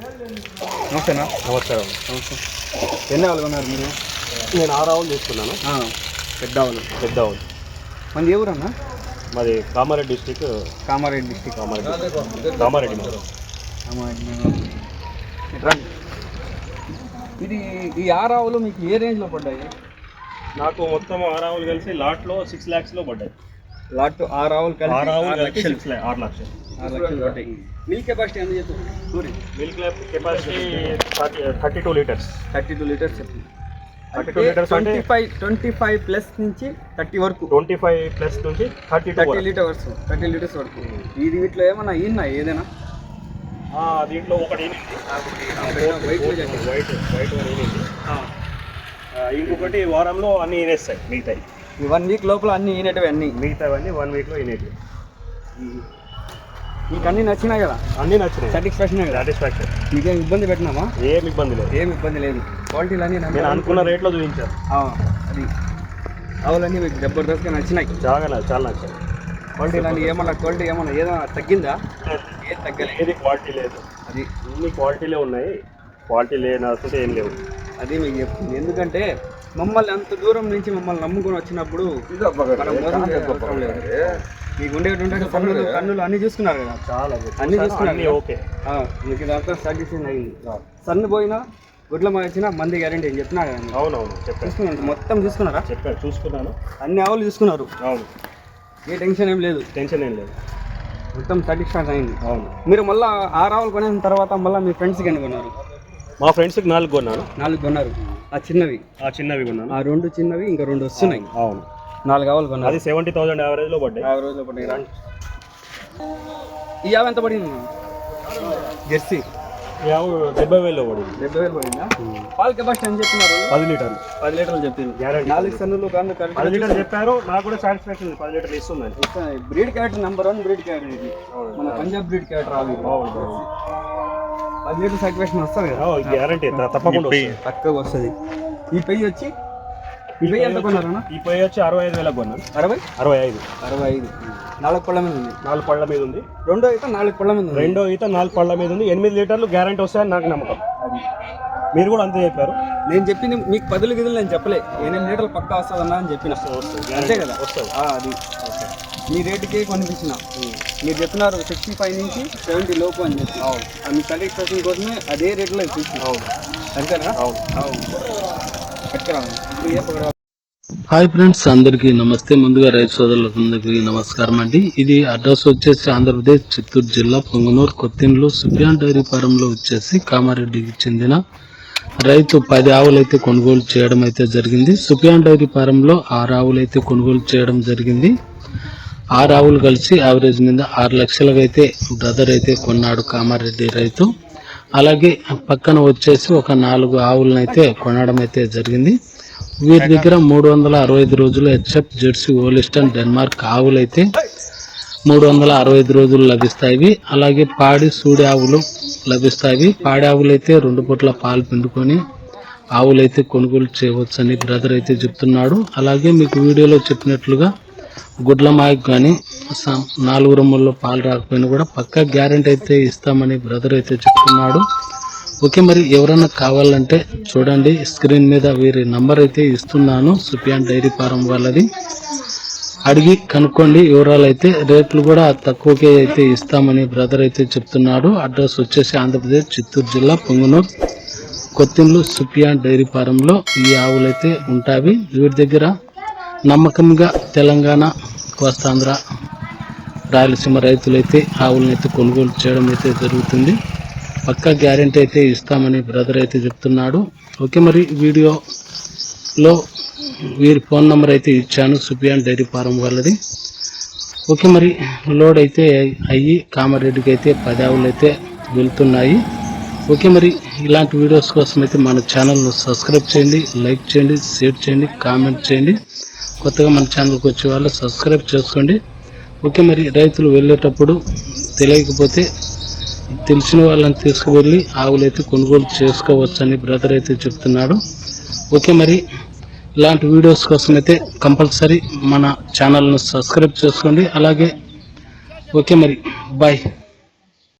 నమస్తేనా? నమస్కారం. నమస్తే. ఎన్ని ఆవులు కొన్నారు మీరు? నేను ఆరు ఆవులు తీసుకున్నాను. పెద్ద ఆవులు. పెద్ద ఆవులు. మంది ఏ ఊరన్నా? మాది కామారెడ్డి డిస్టిక్. కామారెడ్డి డిస్టిక్. కామారెడ్డి. కామారెడ్డి. కామారెడ్డి రండి. ఇది ఈ ఆరు ఆవులు మీకు ఏ రేంజ్లో పడ్డాయి? నాకు మొత్తం ఆరు ఆవులు కలిసి లాట్లో సిక్స్ ల్యాక్స్లో పడ్డాయి. లాట్ ఆరు ఆవులు కలిసి ఆరు ఆవులు ఆరు కలిసి లక్షలు. ఆరు లక్షలు. మిల్క్ కెపాసిటీ ఎంత చెప్తుంది milk capacity thirty two litres thirty two litres చెప్తుంది twenty five twenty five plus నుంచి థర్టీ వరకు. ట్వంటీ ఫైవ్ ప్లస్ నుంచి thirty thirty litres thirty litres వరకు. ఇది వీటిలో ఏమన్నా ఈయన ఏదైనా? దీంట్లో ఒకటి వైట్ వైట్ వైట్ ఇంకొకటి వారంలో అన్ని ఈనేస్తాయి మిగతాయి. ఈ వన్ వీక్ లోపల అన్ని ఈనటివి అన్ని. మిగతావన్నీ వన్ వీక్లో ఈనేటివి మీకు అన్ని నచ్చినాయి కదా? అన్నీ నచ్చినాయి. సాటిస్ఫాక్షన్ కదా? సాటిస్ఫాక్షన్ మీకేం ఇబ్బంది పెట్టినామా ఏం ఇబ్బంది లేదు. ఏం ఇబ్బంది లేదు. క్వాలిటీలు అన్ని నేను అనుకున్న రేట్లో చూపించాను. అది. ఆవులన్నీ మీకు జబర్దస్త్గా నచ్చినాయి. చాలా చాలా నచ్చాయి. క్వాలిటీలు అన్ని ఏమన్నా క్వాలిటీ ఏమన్నా ఏదైనా తగ్గిందా? ఏం తగ్గలేదు ఏది క్వాలిటీ లేదు. అది. అన్ని క్వాలిటీలే ఉన్నాయి. క్వాలిటీ లేనస్తుంటే ఏం లేవు. అది మీకు చెప్తుంది. ఎందుకంటే మమ్మల్ని అంత దూరం నుంచి మమ్మల్ని నమ్ముకొని వచ్చినప్పుడు మనం మోసం లేదు. మీకు ఉండేటువంటి కన్నులు కన్నులు అన్ని చూసుకున్నారు కదా? చాలా అన్ని చూసుకున్నారు? ఓకే. మీకు ఇదంతా సాటిస్ఫాక్షన్ అయింది? సన్ను పోయినా గుడ్ల వచ్చినా మంది గ్యారెంటీ అని చెప్పినా కదా. అవునవును చెప్పాను. చూసుకున్నారు? మొత్తం చూసుకున్నారా? చెప్పాను చూసుకున్నాను. అన్ని ఆవులు చూసుకున్నారు? అవును. ఏ టెన్షన్ ఏం లేదు. టెన్షన్ ఏం లేదు. మొత్తం సాటిస్ఫాక్షన్ అయింది. అవును. మీరు మళ్ళీ ఆ రావులు కొనేసిన తర్వాత మళ్ళీ మీ ఫ్రెండ్స్కి ఎన్ని కొన్నారు? మా ఫ్రెండ్స్కి నాలుగు కొన్నాను. నాలుగు కొన్నారు. ఆ చిన్నవి. ఆ చిన్నవి కొన్నాను. ఆ రెండు చిన్నవి ఇంకా రెండు వస్తున్నాయి. అవును. నాలుగు ఆవులు కొన్నారు. అది సెవెంటీ థౌసండ్ యావరేజ్లో పడ్డాయి. యాభై రోజులు పడినాయి రండి ఈ యాభై ఎంత పడింది? జెర్సీ ఈ ఆవు డెబ్బై వేలలో పడింది. డెబ్బై వేలు పడిందా? పాల కెపాసిటీ అని చెప్పినారు? పది లీటర్లు. పది లీటర్లు చెప్పారు. గ్యారెంటీ నాలుగు సన్నులు కానీ పది లీటర్లు చెప్పారు నాకు కూడా సాటిస్ఫాక్షన్ ఉంది. పది లీటర్లు ఇస్తుందని బ్రీడ్ క్యారెట్ నెంబర్ వన్ బ్రీడ్ క్యారెట్ ఇది. మన పంజాబ్ బ్రీడ్ క్యారెట్ రాదు. అవును పది లీటర్ సాటిస్ఫాక్షన్ వస్తుంది కదా? గ్యారంటీ తప్పకుండా. తక్కువ వస్తుంది. ఈ పెయ్యి వచ్చి ఈ పెయ్యి ఎంత కొన్నారన్నా ఈ పొయ్యి వచ్చి అరవై ఐదు వేలకు కొన్నాను అరవై? అరవై ఐదు. అరవై ఐదు. నాలుగు పళ్ళ మీద ఉంది. నాలుగు పళ్ళ మీద ఉంది. రెండో అయితే నాలుగు పళ్ళ మీద ఉంది. రెండో ఈత నాలుగు పళ్ళ మీద ఉంది. ఎనిమిది లీటర్లు గ్యారంటీ వస్తాయని నాకు నమ్మకం. మీరు కూడా అంతే చెప్పారు. నేను చెప్పింది మీకు పదులు గిదులు నేను చెప్పలే. ఎనిమిది లీటర్లు పక్కా వస్తుందన్నా అని చెప్పిన. అంతే కదా? వస్తుంది. అది. మీ రేటుకే కొనిపించిన. మీరు చెప్పినారు సిక్స్టీ ఫైవ్ నుంచి సెవెంటీ లోపు అని చెప్పి. అది మీ సాటిస్ఫాక్షన్ కోసమే అదే రేట్లో ఇప్పించిన. అవును. అంతేనా? అవును. అవును. హాయ్ ఫ్రెండ్స్ అందరికీ నమస్తే. ముందుగా రైతు సోదరులందరికీ నమస్కారం అండి. ఇది అడ్రస్ వచ్చేసి ఆంధ్రప్రదేశ్ చిత్తూరు జిల్లా పొంగనూరు కొత్తిండ్లు సుప్యాన్ డైరీ ఫారంలో వచ్చేసి కామారెడ్డికి చెందిన రైతు పది ఆవులైతే కొనుగోలు చేయడం అయితే జరిగింది. సుప్యాన్ డైరీ ఫారంలో ఆరు ఆవులైతే కొనుగోలు చేయడం జరిగింది. ఆరు ఆవులు కలిసి యావరేజ్ మీద ఆరు లక్షలకైతే అయితే బ్రదర్ అయితే కొన్నాడు కామారెడ్డి రైతు. అలాగే పక్కన వచ్చేసి ఒక నాలుగు ఆవులను అయితే కొనడం అయితే జరిగింది. వీరి దగ్గర మూడు వందల అరవై ఐదు రోజులు హెచ్ఎఫ్ జెర్సీ ఓలిస్టన్ డెన్మార్క్ ఆవులు అయితే మూడు వందల అరవై ఐదు రోజులు లభిస్తాయి. అలాగే పాడి సూడి ఆవులు లభిస్తాయి. పాడి ఆవులు అయితే రెండు పూట్ల పాలు పిండుకొని ఆవులు అయితే కొనుగోలు చేయవచ్చని బ్రదర్ అయితే చెప్తున్నాడు. అలాగే మీకు వీడియోలో చెప్పినట్లుగా గుడ్ల మాయకు కానీ స- నాలుగు రొమ్ముల్లో పాలు రాకపోయినా కూడా పక్కా గ్యారెంటీ అయితే ఇస్తామని బ్రదర్ అయితే చెప్తున్నాడు. ఓకే మరి ఎవరైనా కావాలంటే చూడండి స్క్రీన్ మీద వీరి నంబర్ అయితే ఇస్తున్నాను సుపియాన్ డైరీ ఫారం వాళ్ళది. అడిగి కనుక్కోండి వివరాలు అయితే రేట్లు కూడా తక్కువకే అయితే ఇస్తామని బ్రదర్ అయితే చెప్తున్నాడు. అడ్రస్ వచ్చేసి ఆంధ్రప్రదేశ్ చిత్తూరు జిల్లా పొంగునూరు. కొత్తిండ్లు సుపియాన్ డైరీ ఫారంలో ఈ ఆవులు అయితే ఉంటాయి. వీరి దగ్గర నమ్మకంగా తెలంగాణ కోస్తాంధ్ర రాయలసీమ రైతులైతే ఆవులను అయితే కొనుగోలు చేయడం అయితే జరుగుతుంది. పక్కా గ్యారెంటీ అయితే ఇస్తామని బ్రదర్ అయితే చెప్తున్నాడు. ఓకే మరి వీడియోలో వీరి ఫోన్ నెంబర్ అయితే ఇచ్చాను సుపియాన్ డైరీ ఫారం వాళ్ళది. ఓకే మరి లోడ్ అయితే అయ్యి కామారెడ్డికి అయితే పది ఆవులు అయితే వెళ్తున్నాయి. ఓకే మరి ఇలాంటి వీడియోస్ కోసం అయితే మన ఛానల్ను సబ్స్క్రైబ్ చేయండి లైక్ చేయండి షేర్ చేయండి కామెంట్ చేయండి. కొత్తగా మన ఛానల్కి వచ్చే వాళ్ళు సబ్స్క్రైబ్ చేసుకోండి. ఓకే మరి రైతులు వెళ్ళేటప్పుడు తెలియకపోతే తెలిసిన వాళ్ళని తీసుకువెళ్ళి ఆవులైతే కొనుగోలు చేసుకోవచ్చని బ్రదర్ అయితే చెప్తున్నాడు. ఓకే మరి ఇలాంటి వీడియోస్ కోసం అయితే కంపల్సరీ మన ఛానల్ను సబ్స్క్రైబ్ చేసుకోండి. అలాగే ఓకే మరి బాయ్.